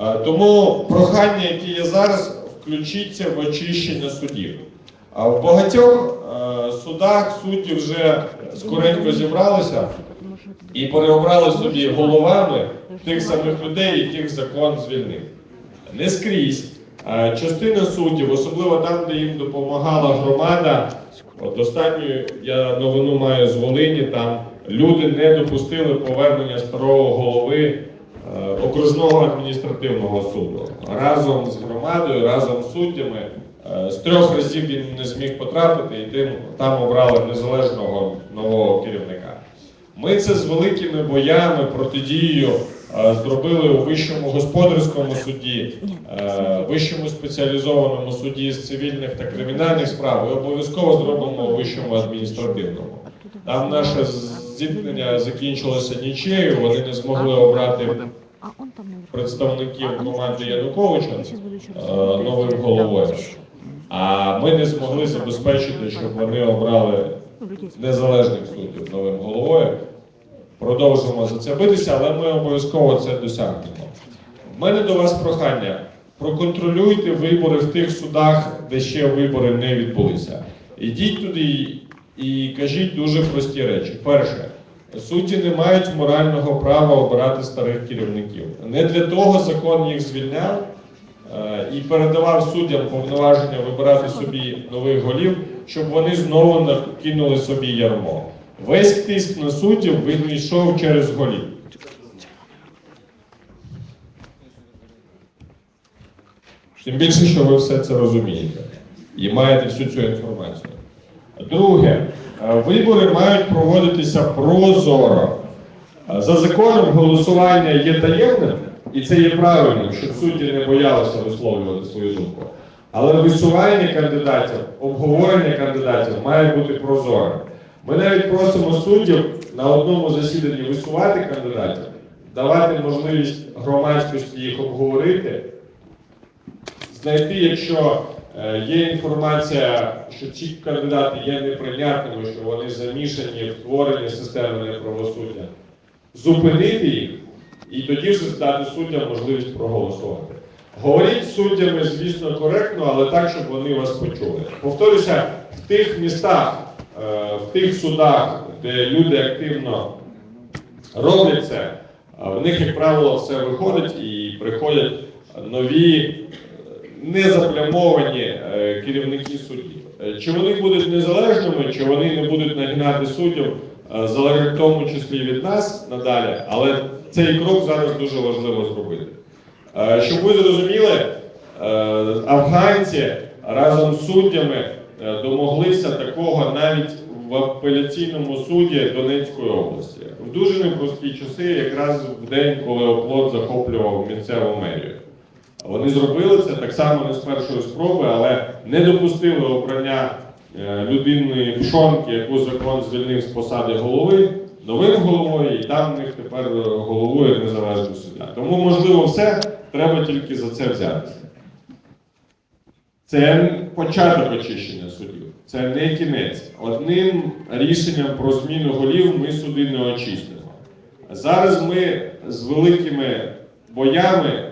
Е, Тому прохання, яке є зараз, включіться в очищення судів. А в багатьох е, судах судді вже скоренько зібралися і переобрали собі головами тих самих людей, яких закон звільнив. Не скрізь. Е, Частина суддів, особливо там, де їм допомагала громада, от останню я новину маю з Волині, там люди не допустили повернення старого голови е, окружного адміністративного суду. Разом з громадою, разом з суддями. Е, З трьох разів він не зміг потрапити, і тим там обрали незалежного нового керівника. Ми це з великими боями, протидією е, зробили у вищому господарському суді, е, вищому спеціалізованому суді з цивільних та кримінальних справ і обов'язково зробимо у вищому адміністративному. Там наше зіткнення закінчилося нічею, вони не змогли обрати представників команди Януковича е, новим головою. А ми не змогли забезпечити, щоб вони обрали незалежних суддів новим головою. Продовжимо за це битися, але ми обов'язково це досягнемо. В мене до вас прохання: проконтролюйте вибори в тих судах, де ще вибори не відбулися. Ідіть туди і кажіть дуже прості речі. Перше, судді не мають морального права обирати старих керівників. Не для того закон їх звільняв е, і передавав суддям повноваження вибирати собі нових голів, щоб вони знову накинули собі ярмо. Весь тиск на суддів він йшов через голів. Тим більше, що ви все це розумієте і маєте всю цю інформацію. Друге, е, вибори мають проводитися прозоро. Е, За законом голосування є таємним, і це є правильним, щоб судді не боялися висловлювати свою думку. Але висування кандидатів, обговорення кандидатів має бути прозорим. Ми навіть просимо суддів на одному засіданні висувати кандидатів, давати можливість громадськості їх обговорити, знайти, якщо є інформація, що ці кандидати є неприйнятними, що вони замішані в творенні системи неправосуддя, зупинити їх і тоді вже дати суддям можливість проголосувати. Говоріть з суддями, звісно, коректно, але так, щоб вони вас почули. Повторюся, в тих містах, е, в тих судах, де люди активно роблять це, е, в них, як правило, все виходить і приходять нові е, незаплямовані е, керівники судів. Е, Чи вони будуть незалежними, чи вони не будуть нагинати суддів, е, залежить в тому числі від нас надалі, але цей крок зараз дуже важливо зробити. Щоб ви зрозуміли, афганці разом з суддями домоглися такого навіть в апеляційному суді Донецької області. В дуже непрості часи, якраз в день, коли оплот захоплював місцеву мерію. Вони зробили це так само не з першої спроби, але не допустили обрання е, людини пшонки, яку закон звільнив з посади голови, новим головою, і там в них тепер е, головує незалежний суддя. Тому, можливо, все, треба тільки за це взятися. Це початок очищення судів, це не кінець. Одним рішенням про зміну голів ми суди не очистимо. Зараз ми з великими боями